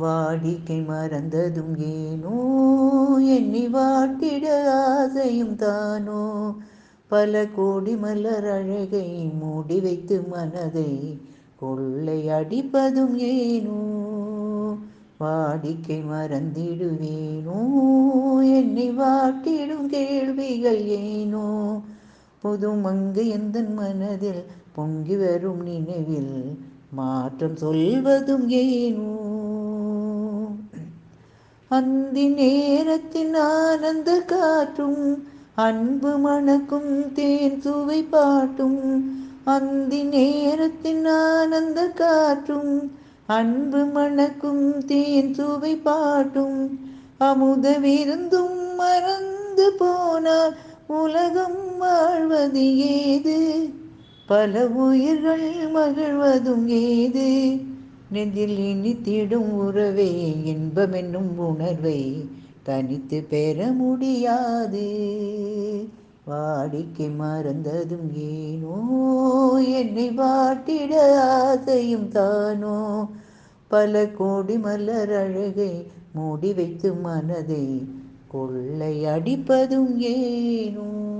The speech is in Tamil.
வாடிக்கை மறந்ததும் ஏனோ? எண்ணி வாட்டிட ஆசையும் தானோ? பல கோடி மலர் அழகை மூடி வைத்து மனதை கொள்ளை அடிப்பதும் ஏனோ? வாடிக்கை மறந்திடுவேனோ? என்னை வாட்டிடும் கேள்விகள் ஏனோ? புதுமங்கு எந்த மனதில் பொங்கி வரும் நினைவில் மாற்றம் சொல்வதும் ஏனோ? அந்தி நேரத்தின் ஆனந்த காற்றும் அன்பு மணக்கும் தேன் சுவை பாட்டும். அந்தி நேரத்தின் ஆனந்த காற்றும் அன்பு மணக்கும் தேன் சுவை பாட்டும். அமுத விருந்தும் மறந்து போனால் உலகம் வாழ்வது ஏது? பல உயிர்கள் மகிழ்வதும் ஏது? நெஞ்சில் இனித்திடும் உறவே இன்பமென்னும் உணர்வை. தனித்து பெற முடியாது. வாடிக்கை மறந்ததும் ஏனோ? என்னை வாட்டிட ஆசையும் தானோ? பல கோடி மலர் அழகை மூடி வைத்து மனதை கொள்ளை அடிப்பதும் ஏனோ?